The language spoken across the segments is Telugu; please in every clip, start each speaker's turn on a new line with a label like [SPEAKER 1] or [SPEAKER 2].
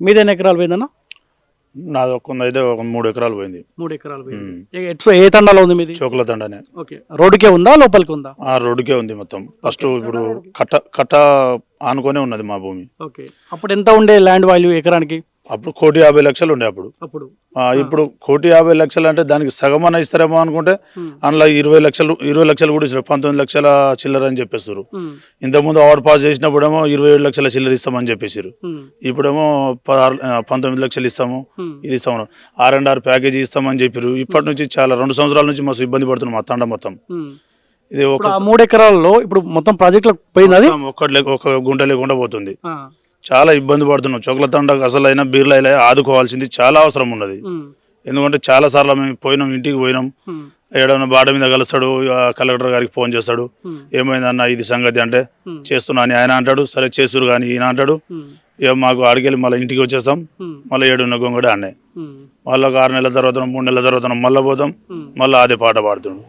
[SPEAKER 1] మీది ఎన్ని ఎకరాలు పోయిందన్న?
[SPEAKER 2] నాది ఒక అయితే ఒక మూడు ఎకరాలు పోయింది.
[SPEAKER 1] మూడు ఎకరాలు పోయింది. ఏ తండాలో ఉంది మీది?
[SPEAKER 2] చోకుల తండనే.
[SPEAKER 1] ఓకే. రోడ్డుకే ఉందా లోపలికి ఉందా?
[SPEAKER 2] ఆ రోడ్డుకే ఉంది మొత్తం. ఫస్ట్ ఇప్పుడు కట్ట కట్ట ఆనుకొనే ఉన్నది మా భూమి.
[SPEAKER 1] ఓకే. అప్పుడు ఎంత ఉండే ల్యాండ్ వాల్యూ ఎకరానికి?
[SPEAKER 2] అప్పుడు కోటి యాభై లక్షలు ఉండే అప్పుడు.
[SPEAKER 1] అప్పుడు.
[SPEAKER 2] ఇప్పుడు కోటి యాభై లక్షలు అంటే దానికి సగం అన్న ఇస్తారేమో అనుకుంటే. అందులో ఇరవై లక్షలు ఇరవై లక్షలు కూడా ఇస్తారు. పంతొమ్మిది లక్షల చిల్లర అని చెప్పేస్తారు. ఇంతకుముందు అవార్డు పాస్ చేసినప్పుడేమో ఇరవై ఏడు లక్షల చిల్లర ఇస్తామని చెప్పేసారు ఇప్పుడేమో పదహారు పంతొమ్మిది లక్షలు ఇస్తాము ఇది ఇస్తాము. ఆర్ అండ్ ఆర్ ప్యాకేజీ ఇస్తామని చెప్పారు ఇప్పటి నుంచి చాలా రెండు సంవత్సరాల నుంచి మస్తు ఇబ్బంది పడుతున్నాం మా తండ మొత్తం. ఇది ఒక
[SPEAKER 1] మూడు ఎకరాల్లో ఇప్పుడు మొత్తం ప్రాజెక్టులకు పోయింది అది?
[SPEAKER 2] ఒక్కటి ఒక గుంట లేకుండా పోతుంది. చాలా ఇబ్బంది పడుతున్నాం. చొక్కల తండకు అసలు అయినా బీర్లు అయినా ఆదుకోవాల్సింది చాలా అవసరం ఉన్నది. ఎందుకంటే చాలా సార్లు మేము పోయినాం ఇంటికి పోయినాం.
[SPEAKER 1] ఉమ్,
[SPEAKER 2] ఏడన్నా బాట మీద కలుస్తాడు కలెక్టర్ గారికి ఫోన్ చేస్తాడు. ఏమైందన్న ఇది సంగతి అంటే. చేస్తున్నా అని ఆయన అంటాడు సరే చేస్తురు కానీ ఈయన అంటాడు. ఇక మాకు ఆడికెళ్ళి మళ్ళీ ఇంటికి వచ్చేస్తాం. మళ్ళీ ఏడున్న గొంగడి అన్నే.
[SPEAKER 1] ఉమ్,
[SPEAKER 2] మళ్ళీ ఒక ఆరు నెలల తర్వాత మూడు నెలల తర్వాత మళ్ళీ పోతాం. మళ్ళీ అదే పాట పాడుతుండు.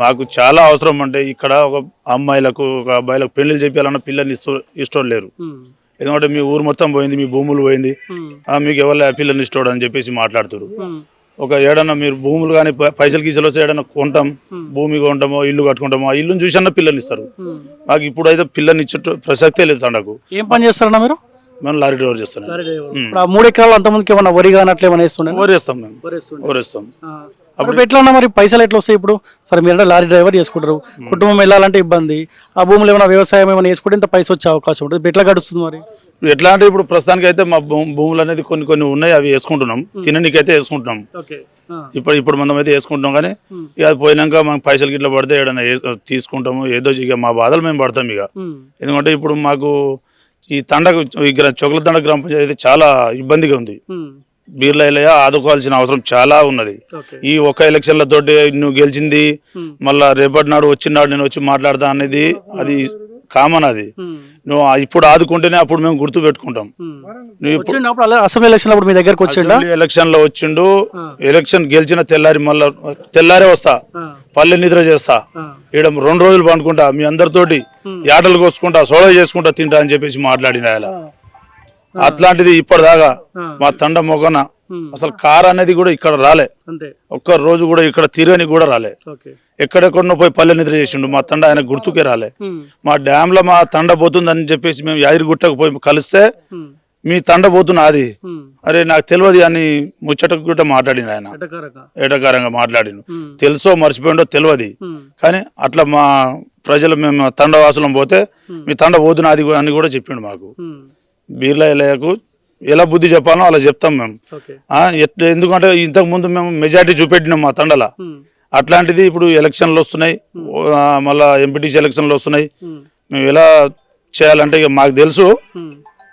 [SPEAKER 2] మాకు చాలా అవసరం అంటే ఇక్కడ ఒక అమ్మాయిలకు ఒక అబ్బాయిలకు పెళ్ళిళ్ళు చేయాలన్న పిల్లల్ని ఇస్తూ ఇష్టం లేరు. ఎందుకంటే మీ ఊరు మొత్తం పోయింది మీ భూములు పోయింది. మీకు ఎవరు పిల్లల్ని ఇష్టం అని చెప్పేసి మాట్లాడుతారు ఒక ఏడన్నా మీరు భూములు కానీ పైసలు గీసలు వస్తే ఏడన్నా కొంటాం భూమి కొంటామో ఇల్లు కట్టుకుంటామో ఆ ఇల్లుని చూసన్నా పిల్లల్ని ఇస్తారు. మాకు ఇప్పుడు అయితే పిల్లల్ని ఇచ్చే ప్రసక్తే లేదు తండకు.
[SPEAKER 1] ఏం పని చేస్తారన్నా మీరు?
[SPEAKER 2] మేము లారీ డ్రైవర్ చేస్తున్నాం
[SPEAKER 1] మూడు ఎకరాలు అంతమందికి ఏమన్నా వరి కానీ అట్లా ఏమైనా వేస్తుండే.
[SPEAKER 2] ఓరేస్తాం మేము ఓరేస్తాం
[SPEAKER 1] అప్పుడు ఎట్లా ఉన్నా మరి పైసలు ఎట్లా వస్తాయి ఇప్పుడు? సరే మీరంటే లారీ డ్రైవర్ చేసుకుంటారు. కుటుంబం వెళ్ళాలంటే ఇబ్బంది. ఆ భూములు ఏమైనా వ్యవసాయం ఏమైనా వేసుకుంటే ఇంత పైస వచ్చే అవకాశం ఉంటుంది. ఎట్లా గడుస్తుంది మరి?
[SPEAKER 2] ఎట్లా అంటే ఇప్పుడు ప్రస్తుతానికి అయితే మా భూములు అనేది కొన్ని కొన్ని ఉన్నాయి అవి వేసుకుంటున్నాం. తిననీకైతే వేసుకుంటున్నాం. ఇప్పుడు ఇప్పుడు మనం అయితే వేసుకుంటాం కానీ ఇక పోయినాక మనకు పైసలు గిట్ల పడితే ఏడన్నా వేస్- తీసుకుంటాము ఏదో ఇక మా బాధలు మేము పడతాం ఇక. ఎందుకంటే ఇప్పుడు మాకు ఈ గ్ర- చొక్కల తండ గ్రామ పంచాయతీ చాలా ఇబ్బందిగా ఉంది. బీర్ల ఇలయ ఆదుకోవాల్సిన అవసరం చాలా ఉన్నది. ఈ ఒక్క ఎలక్షన్ల తోటి నువ్వు గెలిచింది మళ్ళా రేపటి నాడు వచ్చినాడు నేను వచ్చి మాట్లాడతా అనేది అది కామన్ అది. నువ్వు ఇప్పుడు ఆదుకుంటేనే అప్పుడు మేము గుర్తు పెట్టుకుంటాం.
[SPEAKER 1] అసెంబ్లీ ఎలక్షన్ మీ దగ్గరకు వచ్చిండా?
[SPEAKER 2] ఎలక్షన్లో వచ్చిండు ఎలక్షన్ గెలిచిన తెల్లారి మళ్ళా తెల్లారే వస్తా పల్లె నిద్ర చేస్తా ఈడ రెండు రోజులు పండుకుంటా మీ అందరితోటి యాటలు కోసుకుంటా సోడా చేసుకుంటా తింటా అని చెప్పేసి మాట్లాడిన ఆయన అట్లాంటిది ఇప్పటిదాకా మా తండ మొగన అసలు కార్ అనేది కూడా ఇక్కడ రాలే. ఒక్క రోజు కూడా ఇక్కడ తిరగని కూడా రాలే. ఎక్కడెక్కడో పోయి పల్లె నిద్ర చేసిండు. మా తండ ఆయన గుర్తుకే రాలే. మా డ్యామ్లో మా తండ పోతుందని చెప్పేసి మేము యాదిరిగుట్టకు పోయి కలిస్తే మీ తండ పోతున్నా అది అరే నాకు తెలియదు అని ముచ్చట గుట్ట మాట్లాడిన ఆయన. ఏటకారంగా మాట్లాడిన. తెలుసో మర్చిపోయిండో తెలియదు. కానీ అట్లా మా ప్రజలు మేము తండవాసులం పోతే మీ తండ పోతున్నా అది అని కూడా చెప్పిండు మాకు. బీర్లా ఎలయకు ఎలా బుద్ధి చెప్పాలో అలా చెప్తాం మేము.
[SPEAKER 1] ఓకే.
[SPEAKER 2] ఆ, ఎట్- ఎందుకంటే ఇంతకు ముందు మేము మెజార్టీ చూపెట్టినాం మా తండల. అట్లాంటిది ఇప్పుడు ఎలక్షన్లు వస్తున్నాయి. మళ్ళా ఎంపీటీసీ ఎలక్షన్లు వస్తున్నాయి. మేము ఎలా చేయాలంటే ఇక మాకు తెలుసు.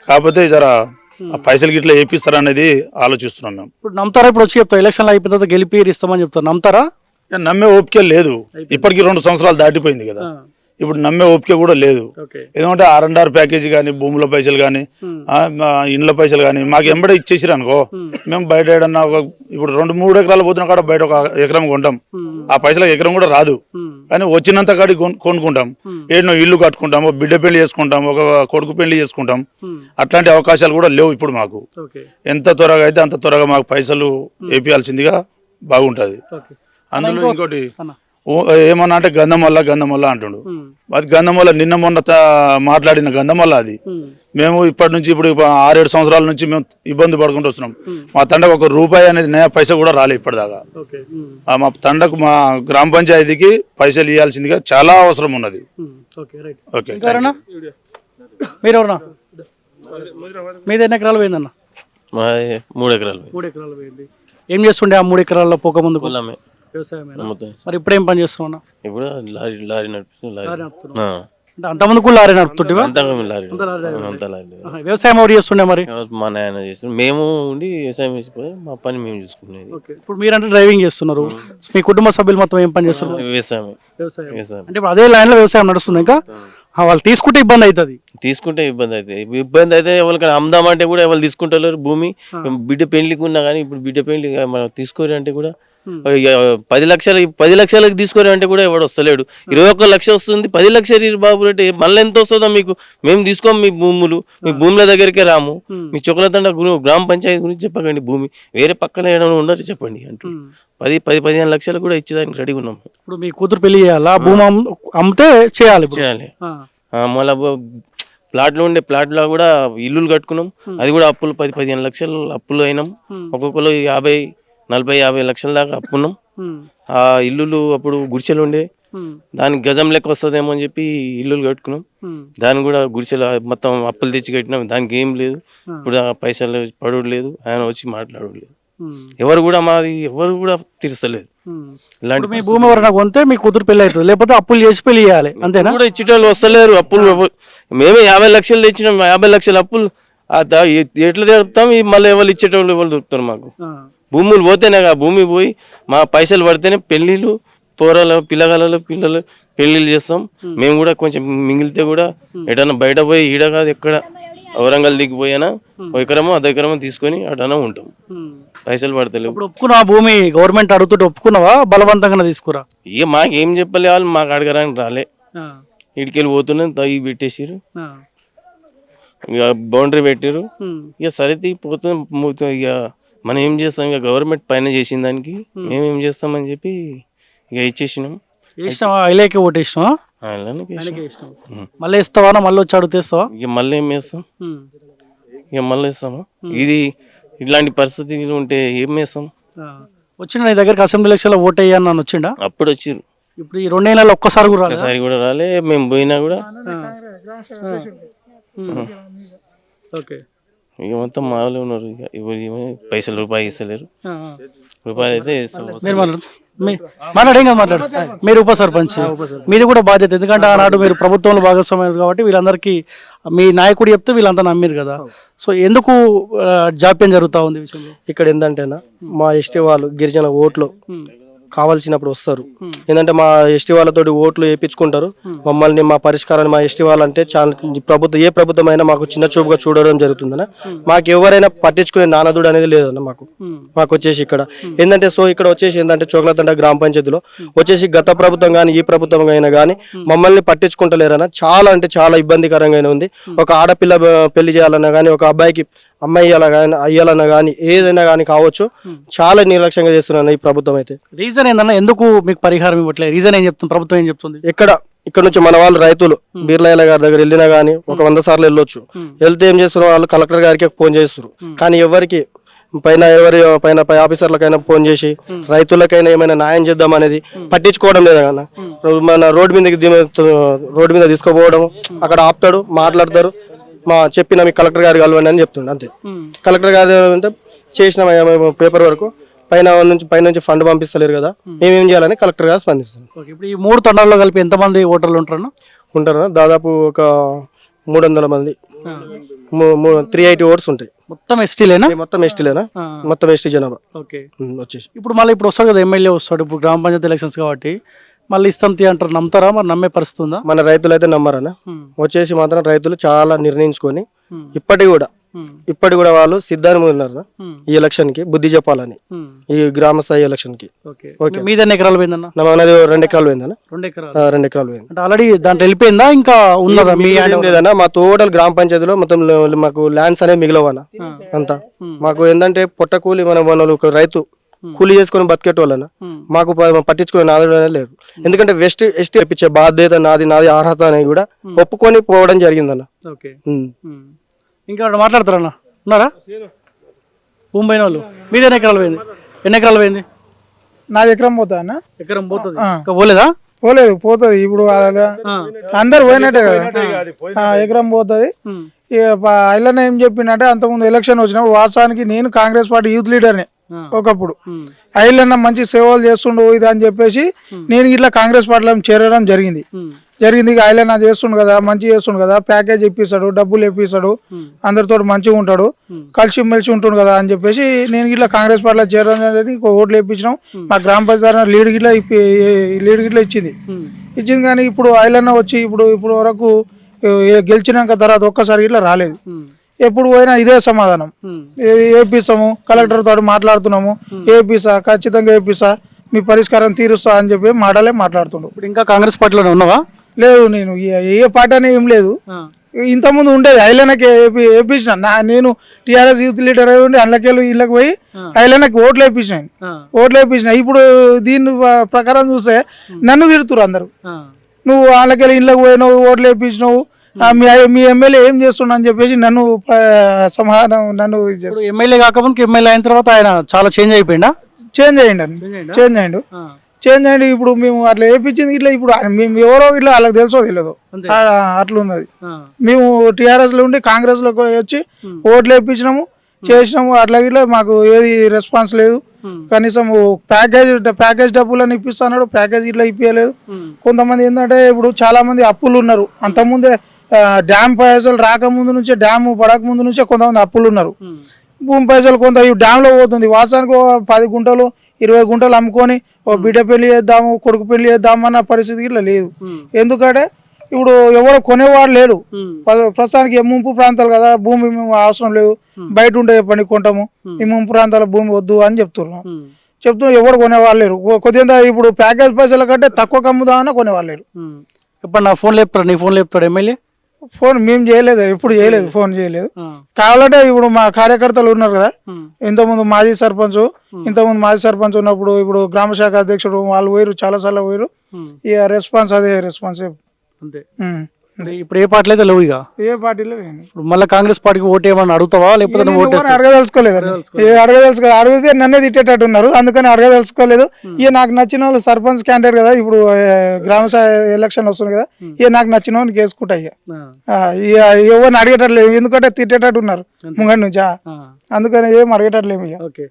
[SPEAKER 2] కాకపోతే జర ఆ పైసలు గిట్లా వేపిస్తారనేది ఆలోచిస్తున్నాం మేము.
[SPEAKER 1] ఇప్పుడు నమ్ముతారా? ఇప్పుడు వచ్చి చెప్తారు ఎలక్షన్లు అయిపోయిన తర్వాత గెలిపి ఇస్తామని చెప్తారు. నమ్ముతారా?
[SPEAKER 2] నమ్మే ఓపిక లేదు. ఇప్పటికి రెండు సంవత్సరాలు దాటిపోయింది కదా. ఇప్పుడు నమ్మే ఓపిక కూడా లేదు. ఎందుకంటే ఆర్ అండ్ ఆర్ ప్యాకేజీ కానీ భూముల పైసలు కానీ ఇండ్ల పైసలు కానీ మాకు ఎంబడే ఇచ్చేసిరు అనుకో మేము బయట ఏడన్నా ఒక ఇప్పుడు రెండు మూడు ఎకరాలు పోతున్న కాడ బయట ఒక ఎకరం కొంటాం. ఆ పైసలకు ఎకరం కూడా రాదు. కానీ వచ్చినంత కాడి కొను- కొనుక్కుంటాం. ఏడనో ఇల్లు కట్టుకుంటాం ఓ బిడ్డ పెళ్ళి చేసుకుంటాం ఒక కొడుకు పెళ్ళి చేసుకుంటాం. అట్లాంటి అవకాశాలు కూడా లేవు ఇప్పుడు మాకు. ఎంత త్వరగా అయితే అంత త్వరగా మాకు పైసలు వేపియాల్సిందిగా బాగుంటది. అందులో ఇంకోటి ఏమన్నా అంటే గంధమల్ల గంధమల్ల అంటుండు. అది గంధమల్ల నిన్న మొన్న త- మాట్లాడిన గంధమల్ల అది. మేము ఇప్పటి నుంచి ఇప్పుడు ఇప్ప- ఆరేడు సంవత్సరాల నుంచి మేము ఇబ్బంది పడుకుంటూ వస్తున్నాం. మా తండకు ఒక రూపాయి అనేది నయా పైసా కూడా రాలే ఇప్పటిదాకా.
[SPEAKER 1] ఓకే.
[SPEAKER 2] ఆ మా తండకు మా గ్రామ పంచాయతీకి పైసలు ఇవ్వాల్సిందిగా చాలా అవసరం ఉన్నది.
[SPEAKER 1] ఓకే మీది ఎన్ని ఎకరాలు పోయిందన్న?
[SPEAKER 3] మూడు ఎకరాలు
[SPEAKER 1] మూడు ఎకరాలు పోయింది. ఏం చేస్తుండే ఆ మూడు ఎకరాల్లో పోక ముందుకు
[SPEAKER 3] పొలమే.
[SPEAKER 1] వ్యవసాయమేనా? మరి ఇప్పుడు ఏం పని చేస్తున్నావు
[SPEAKER 3] ఇప్పుడు లారీ లారీ నడిపిస్తుంది లారీ.
[SPEAKER 1] నడుపుతున్నావు.
[SPEAKER 3] ఆ.
[SPEAKER 1] అంటే అంతమంది కూడా లారీ నడుపుతుంటివా?
[SPEAKER 3] అంతా లారీ
[SPEAKER 1] అంతా లారీ
[SPEAKER 3] అంతా లారీ
[SPEAKER 1] ఆహా, వ్యవసాయం ఎవరు చేస్తుండే మరి?
[SPEAKER 3] మా నాయన చేస్తున్నాం మేము ఉండి వ్యవసాయం వేసుకుని మా పని మేము చూసుకునేది.
[SPEAKER 1] ఓకే. ఇప్పుడు మీరంటే డ్రైవింగ్ చేస్తున్నారు. మీ కుటుంబ సభ్యులు మొత్తం ఏం పని చేస్తున్నారు?
[SPEAKER 3] వ్యవసాయం
[SPEAKER 1] వ్యవసాయం.
[SPEAKER 3] వ్యవసాయం.
[SPEAKER 1] అంటే ఇప్పుడు అదే లైన్లో వ్యవసాయం నడుస్తుంది ఇంకా? ఆ, వాళ్ళు తీసుకుంటే ఇబ్బంది అవుతుంది.
[SPEAKER 3] తీసుకుంటే ఇబ్బంది అయితే. ఇబ్బంది అయితే ఎవరికైనా అమ్దామంటే కూడా ఎవరు తీసుకుంటలేరు భూమి. బిడ్డ పెళ్ళికి ఉన్నా కానీ ఇప్పుడు బిడ్డ పెళ్ళి మనం తీసుకోరు అంటే కూడా పది లక్షలు పది లక్షలకు తీసుకోరు అంటే కూడా ఎవడు వస్తలేడు. ఇరవై ఒక్క లక్ష వస్తుంది పది లక్షలు బాబు అంటే మళ్ళీ ఎంత వస్తుందో మీకు మేము తీసుకోం మీ భూములు. మీ భూముల దగ్గరికే రాము. మీ చొక్కలతండ గ్రామ పంచాయతీ గురించి చెప్పకండి భూమి. వేరే పక్కన ఏమైనా ఉండరు చెప్పండి అంటూ పది పది పదిహేను లక్షలు కూడా ఇచ్చేదానికి రెడీగా ఉన్నాం.
[SPEAKER 1] ఇప్పుడు మీ కూతురు పెళ్ళి చేయాలా? భూమి అమ్- అమ్మితే చేయాలి
[SPEAKER 3] చేయాలి. మళ్ళా ప్లాట్లు ఉండే ప్లాట్లో కూడా ఇల్లులు కట్టుకున్నాం. అది కూడా అప్పులు పది పదిహేను లక్షలు అప్పులు అయినాం. ఒక్కొక్కరు యాభై నలభై యాభై లక్షల దాకా అప్పున్నాం. ఆ ఇల్లులు అప్పుడు గుడిసెలు ఉండే. దానికి గజం లెక్క వస్తుందేమో అని చెప్పి ఇల్లులు కట్టుకున్నాం. దాన్ని కూడా గుడిసెలు మొత్తం అప్పులు తెచ్చి కట్టినాం. దానికి ఏం లేదు. ఇప్పుడు పైసలు పడుడు లేదు ఆయన వచ్చి మాట్లాడడు లేదు
[SPEAKER 1] ఉమ్.
[SPEAKER 3] ఎవరు కూడా మాది ఎవరు కూడా
[SPEAKER 1] ఉమ్.
[SPEAKER 3] ఇలాంటి
[SPEAKER 1] మీ భూమి ఎవరైనా కొంటే మీ కూతురు పెళ్ళి అవుతుంది. లేకపోతే అప్పులు చేసి పెళ్ళి చేయాలి. అంతేనా?
[SPEAKER 3] కూడా ఇచ్చేటోళ్ళు వస్తలేరు. అప్పులు మేమే యాభై లక్షలు తెచ్చినాం. యాభై లక్షల అప్పులు ఎట్లా ఈ మళ్ళీ ఎవరు ఇచ్చేటోళ్ళు ఎవరు దొరుకుతారు మాకు. భూములు పోతేనే కదా భూమి పోయి మా పైసలు పడితేనే పెళ్ళిళ్ళు పోరాల పిల్లగాలలో పిల్లలు పెళ్ళిళ్ళు చేస్తాం. మేము. కూడా కొంచెం మిగిలితే కూడా ఎటన్నా బయట పోయి ఈడ కాదు ఎక్కడ. వరంగల్ దిగిపోయినా ఒక ఎకరమో అర్ధ ఎకరమో తీసుకొని అటన్నా ఉంటాం. పైసలు పడతలేవు.
[SPEAKER 1] ఇప్పుడు ఒప్పుకున్న భూమి? గవర్నమెంట్ అడుగుతుంటే ఒప్పుకున్నావా? బలవంతంగా తీసుకురా.
[SPEAKER 3] ఇక మాకు చెప్పలే వాళ్ళు మాకు అడగడానికి రాలే. ఇటుకెళ్ళి పోతున్నాం తగ్గి పెట్టేసిరు. ఇక బౌండరీ పెట్టిరు. ఇక సరే తీ పోతాం పోతాం. ఇక మనం ఏం చేస్తాం? ఇక గవర్నమెంట్ పైన చేసిన దానికి మేము ఏం చేస్తామని చెప్పి ఇక ఇచ్చేసినాం.
[SPEAKER 1] వేసినావా? ఐలేకే ఓటేసినావా? మళ్ళీ ఇస్తావా మళ్ళీ వచ్చి అడిగితే ఇస్తావా
[SPEAKER 3] ఇక మళ్ళీ ఏం చేస్తాం
[SPEAKER 1] ఉమ్.
[SPEAKER 3] ఇక మళ్ళీ ఇస్తామా ఇది ఇట్లాంటి పరిస్థితులు ఉంటే ఏం చేస్తాం
[SPEAKER 1] ఆ. వచ్చిండా నీ దగ్గరికి? అసెంబ్లీ ఎలక్షన్లో ఓట్ అయ్యాను నన్ను వచ్చిండా?
[SPEAKER 3] అప్పుడు వచ్చిర్రు.
[SPEAKER 1] ఇప్పుడు ఈ రెండేళ్ళలో ఒక్కసారి కూడా రాలేదా?
[SPEAKER 3] ఒకసారి కూడా రాలే. మేము పోయినా కూడా.
[SPEAKER 1] ఓకే.
[SPEAKER 3] ఇక మొత్తం మామూలు ఉన్నారు. ఇక ఎవరు ఏమీ పైసలు రూపాయి ఇస్తలేరు.
[SPEAKER 1] ఆ, ఆ.
[SPEAKER 3] రూపాయలు అయితే ఇస్తాం.
[SPEAKER 1] మీరు మాట్లాడు. ఏం మాట్లాడు మీరు ఉప సర్పంచ్ మీది కూడా బాధ్యత. ఎందుకంటే ఆనాడు మీరు ప్రభుత్వంలో భాగస్వామ్యం కాబట్టి వీళ్ళందరికీ మీ నాయకుడు చెప్తే వీళ్ళంతా నమ్మిరు కదా. సో ఎందుకు జాప్యం జరుగుతా ఉంది విషయంలో?
[SPEAKER 4] ఇక్కడ ఏంటంటేనా మా ఎస్టీ వాళ్ళు గిరిజన ఓట్లు కావాల్సినప్పుడు వస్తారు. ఏంటంటే మా ఎస్టీ వాళ్ళతోటి ఓట్లు వేయించుకుంటారు. మమ్మల్ని మా పరిష్కారాన్ని మా ఎస్టీ వాళ్ళంటే చాలా ప్రభుత్వం ఏ ప్రభుత్వం అయినా మాకు చిన్న చూపుగా చూడడం జరుగుతుందన్న. మాకు ఎవరైనా పట్టించుకునే నానదుడు అనేది లేదన్న మాకు. మాకు వచ్చేసి ఇక్కడ. ఏంటంటే సో ఇక్కడ వచ్చేసి ఏంటంటే చోకలతండ గ్రామ పంచాయతీలో వచ్చేసి గత ప్రభుత్వం కానీ ఈ ప్రభుత్వం అయినా కానీ మమ్మల్ని పట్టించుకుంటలేరన్న. చాలా అంటే చాలా ఇబ్బందికరంగానే ఉంది. ఒక ఆడపిల్ల పెళ్ళి చేయాలన్నా కానీ ఒక అబ్బాయికి అమ్మాయి ఇయ్యాల కానీ అయ్యాలన్నా కానీ ఏదైనా కానీ కావచ్చు చాలా నిర్లక్ష్యంగా చేస్తున్నాను ఈ ప్రభుత్వం అయితే.
[SPEAKER 1] రీజన్ ఏందన్నా? ఎందుకు మీకు పరిహారం ఇవ్వట్లేదు? రీజన్ ఏం చెప్తుంది? ప్రభుత్వం ఏం చెప్తుంది?
[SPEAKER 4] ఎక్కడ ఇక్కడ నుంచి మన వాళ్ళు రైతులు బీర్లయ్య గారి దగ్గర వెళ్ళినా గానీ ఒక వంద సార్లు వెళ్ళొచ్చు. వెళ్తే ఏం చేస్తున్నారు వాళ్ళు? కలెక్టర్ గారికి ఫోన్ చేస్తారు కానీ ఎవరికి? పైన ఎవరి పైన పై ఆఫీసర్లకైనా ఫోన్ చేసి రైతులకైనా ఏమైనా న్యాయం చేద్దాం అనేది పట్టించుకోవడం లేదు కదా మన రోడ్డు మీదకి రోడ్డు మీద తీసుకుపోవడం అక్కడ ఆపుతాడు మాట్లాడతారు. మా చెప్పిన మీ కలెక్టర్ గారికి కలవండి అని చెప్తుండే అంతే. కలెక్టర్ గారు అంటే చేసిన పేపర్ వరకు పైన నుంచి పైన నుంచి ఫండ్ పంపిస్తలేరు కదా మేమేం. చేయాలని కలెక్టర్ గారు స్పందిస్తుంది
[SPEAKER 1] ఓకే ఇప్పుడు ఈ మూడు తండాల్లో కలిపి ఎంతమంది ఓటర్లు ఉంటారన్నా?
[SPEAKER 4] ఉంటారు దాదాపు ఒక మూడు వందల మంది త్రీ ఎయిటీ ఓట్స్ ఉంటాయి.
[SPEAKER 1] మొత్తం ఎస్టీలేనా?
[SPEAKER 4] మొత్తం ఎస్టీలేనా. మొత్తం ఎస్టీ జనాభా.
[SPEAKER 1] ఓకే.
[SPEAKER 4] వచ్చేసి.
[SPEAKER 1] ఇప్పుడు మళ్ళీ ఇప్పుడు వస్తాడు కదా ఎమ్మెల్యే వస్తాడు. ఇప్పుడు గ్రామ పంచాయతీ ఎలక్షన్స్ కాబట్టి మళ్ళీ ఇస్తాం తీ అంటారు నమ్ముతారా? మరి నమ్మే పరిస్థితి ఉందా?
[SPEAKER 4] మన రైతులు అయితే నమ్మరనా. వచ్చేసి మాత్రం రైతులు చాలా నిర్ణయించుకొని
[SPEAKER 1] ఉమ్.
[SPEAKER 4] ఇప్పటికి కూడా
[SPEAKER 1] ఉమ్.
[SPEAKER 4] ఇప్పటికి కూడా వాళ్ళు సిద్ధాన్ని ఉన్నారు. ఈ ఎలక్షన్కి బుద్ధి చెప్పాలని. ఈ గ్రామ స్థాయి ఎలక్షన్కి
[SPEAKER 1] ఓకే మీద ఎన్ని ఎకరాలు పోయిందన్న?
[SPEAKER 4] మనది రెండు ఎకరాలు పోయిందనా
[SPEAKER 1] రెండు ఎకరాలు.
[SPEAKER 4] ఆ, రెండు ఎకరాలు పోయింది.
[SPEAKER 1] అంటే ఆల్రెడీ దాంట్లో వెళ్ళిపోయిందా? ఇంకా ఉన్నదా? మీ
[SPEAKER 4] లేదన్నా. మా టోటల్ గ్రామ పంచాయతీలో మొత్తం మాకు ల్యాండ్స్ అనేవి మిగిలవనా అంతా. మాకు ఏంటంటే పొట్ట కూలి మనం ఒక రైతు కూలి చేసుకొని బతికేటోళ్ళన? మాకు ప- పట్టించుకునే నాలుగు లేరు. ఎందుకంటే వెస్ట్ ఎస్టీ తెప్పించే బాధ్యత నాది నాది అర్హత అనేది కూడా ఒప్పుకొని పోవడం జరిగిందన్న.
[SPEAKER 1] ఇంకా మాట్లాడతారన్న? ఉన్నారా? పోయిన వాళ్ళు. మీద ఎన్ని ఎకరాలు పోయింది? ఎన్ని ఎకరాలు పోయింది?
[SPEAKER 5] నాది ఎకరం పోతా అన్న.
[SPEAKER 1] ఎకరం పోతుంది. ఇంకా పోలేదా?
[SPEAKER 5] పోలేదు పోతుంది. ఇప్పుడు అందరు పోయినట్టే కదా. ఆ, ఎకరం పోతుంది.
[SPEAKER 1] ఉమ్.
[SPEAKER 5] ఆయన ఏం చెప్పిందంటే అంతకుముందు ఎలక్షన్ వచ్చినప్పుడు వాస్తవానికి నేను కాంగ్రెస్ పార్టీ యూత్ లీడర్ని. ఒకప్పుడు.
[SPEAKER 1] ఉమ్.
[SPEAKER 5] ఐలన్న మంచి సేవలు చేస్తుండు ఇది అని చెప్పేసి నేను ఇట్లా కాంగ్రెస్ పార్టీలో చేరడం జరిగింది. జరిగింది ఇక ఐలన్న చేస్తుండు కదా మంచి చేస్తుండు కదా ప్యాకేజ్ ఇప్పిస్తాడు డబ్బులు ఇప్పిస్తాడు అందరితో మంచిగా ఉంటాడు కలిసి మెలిసి ఉంటుండు కదా అని చెప్పేసి నేను ఇట్లా కాంగ్రెస్ పార్టీలో చేరడం జరిగింది ఇంకో ఓట్లు ఇప్పించినాం మా గ్రామ పంచాయతీ లీడ్ గిట్లా ఇప్పి లీడ్ గిట్లా ఇచ్చింది. ఇచ్చింది కానీ ఇప్పుడు ఐలన్న వచ్చి ఇప్పుడు ఇప్పుడు వరకు గెలిచినాక తర్వాత ఒక్కసారి ఇట్లా రాలేదు. ఎప్పుడు పోయినా ఇదే సమాధానం. ఏ- ఏపిస్తాము? కలెక్టర్ తోటి మాట్లాడుతున్నాము. ఏపిసా ఖచ్చితంగా ఏపిసా మీ పరిష్కారం తీరుస్తా అని చెప్పి మాటలే మాట్లాడుతుండు
[SPEAKER 1] ఇప్పుడు ఇంకా కాంగ్రెస్ పార్టీలోనే ఉన్నావా?
[SPEAKER 5] లేదు నేను ఏ- పార్టీ అని ఏం లేదు. ఇంతకుముందు ఉండేది ఐలనకి ఏపి వేపించిన నా నేను టీఆర్ఎస్ యూత్ లీడర్ అయి ఉండి అందులోకెళ్ళి ఇళ్ళకి పోయి ఐలనకి ఓట్లు వేపించిన ఓట్లు వేపించిన ఇప్పుడు దీని ప్ర- ప్రకారం చూస్తే నన్ను తిడుతురు అందరు. నువ్వు వాళ్ళకెళ్ళి ఇళ్ళకి పోయినావు ఓట్లు వేపించినావు. మీ మీ ఎమ్మెల్యే ఏం చేస్తున్నా అని చెప్పేసి నన్ను సమాధానం నన్ను
[SPEAKER 1] ఎమ్మెల్యే కాకముందుకు ఎమ్మెల్యే అయిన తర్వాత ఆయన చాలా చేంజ్ అయిపోయిందా
[SPEAKER 5] చేంజ్ అయ్యండి చేంజ్ అయ్యిండు చేంజ్ అయ్యింది ఇప్పుడు మేము అట్లా వేపించింది ఇట్లా ఇప్పుడు మేము ఎవరో ఇట్లా వాళ్ళకి తెలుసో తెలియదు అట్లా ఉంది అది మేము టీఆర్ఎస్లో ఉండి కాంగ్రెస్లోకి వచ్చి ఓట్లు వేయించినాము చేసినాము అట్లా ఇట్లా మాకు ఏది రెస్పాన్స్ లేదు. కనీసం ప్యాకేజ్ ప్యాకేజ్ డబ్బులని ఇప్పిస్తున్నాడు ప్యాకేజ్ ఇట్లా ఇప్పించలేదు కొంతమంది ఏంటంటే ఇప్పుడు చాలా మంది అప్పులు ఉన్నారు. అంతకుముందే డ్యామ్ పైసలు రాకముందు నుంచే డ్యామ్ పడక ముందు నుంచే కొంతమంది అప్పులు ఉన్నారు భూమి పైసలు కొంత ఈ డ్యామ్లో పోతుంది. వాసానికి పది గుంటలు ఇరవై గుంటలు అమ్ముకొని ఓ బిడ్డ పెళ్ళి చేద్దాము కొడుకు పెళ్ళి చేద్దాము అన్న పరిస్థితి ఇట్లా లేదు. ఎందుకంటే ఇప్పుడు ఎవరు కొనేవాడు లేడు. ప్ర- ప్రస్తుతానికి ఏ ముంపు ప్రాంతాలు కదా భూమి అవసరం లేదు. బయట ఉండే పని కొంటాము. ఈ ముంపు ప్రాంతాల భూమి వద్దు అని చెప్తున్నాం చెప్తూ ఎవరు కొనేవాళ్ళు లేరు. కొద్దిగా ఇప్పుడు ప్యాకేజ్ పైసల కంటే తక్కువ కమ్ముదామన్నా కొనేవాళ్ళు లేరు.
[SPEAKER 1] ఇప్పుడు నా ఫోన్ లేపుతాడు? నీ ఫోన్ లేపుతాడు ఎమ్మెల్యే?
[SPEAKER 5] ఫోన్ మేము చేయలేదు ఎప్పుడు చేయలేదు ఫోన్ చేయలేదు. కావాలంటే ఇప్పుడు మా కార్యకర్తలు ఉన్నారు కదా ఇంతకుముందు మాజీ సర్పంచ్ ఇంతకుముందు మాజీ సర్పంచ్ ఉన్నప్పుడు ఇప్పుడు గ్రామ శాఖ అధ్యక్షుడు వాళ్ళు పోయారు చాలా సార్లు పోయారు ఇక రెస్పాన్స్ అదే రెస్పాన్స్
[SPEAKER 1] అంతే. అంటే ఇప్పుడు ఏ పార్టీలు అయితే లేవు ఇక?
[SPEAKER 5] ఏ పార్టీలో లేను.
[SPEAKER 1] ఇప్పుడు మళ్ళీ కాంగ్రెస్ పార్టీకి ఓటు ఏమన్నా అడుగుతావా? లేకపోతే నువ్వు ఓటు
[SPEAKER 5] అడగదలుచుకోలేదు ఏ అడగదలుచుకో అడిగితే నన్నే తిట్టేటట్టు ఉన్నారు. అందుకని అడగదలుచుకోలేదు. ఇక నాకు నచ్చిన వాళ్ళు సర్పంచ్ క్యాండిడేట్ కదా ఇప్పుడు గ్రామ ఎలక్షన్ వస్తుంది కదా ఇక నాకు నచ్చిన వాళ్ళని వేసుకుంటా ఇక. ఎవరిని అడిగేటట్లేదు ఎందుకంటే తిట్టేటట్టు ఉన్నారు ముంగడి నుంచి. అందుకని ఏం అడిగేటట్లేము ఇక.
[SPEAKER 1] ఓకే.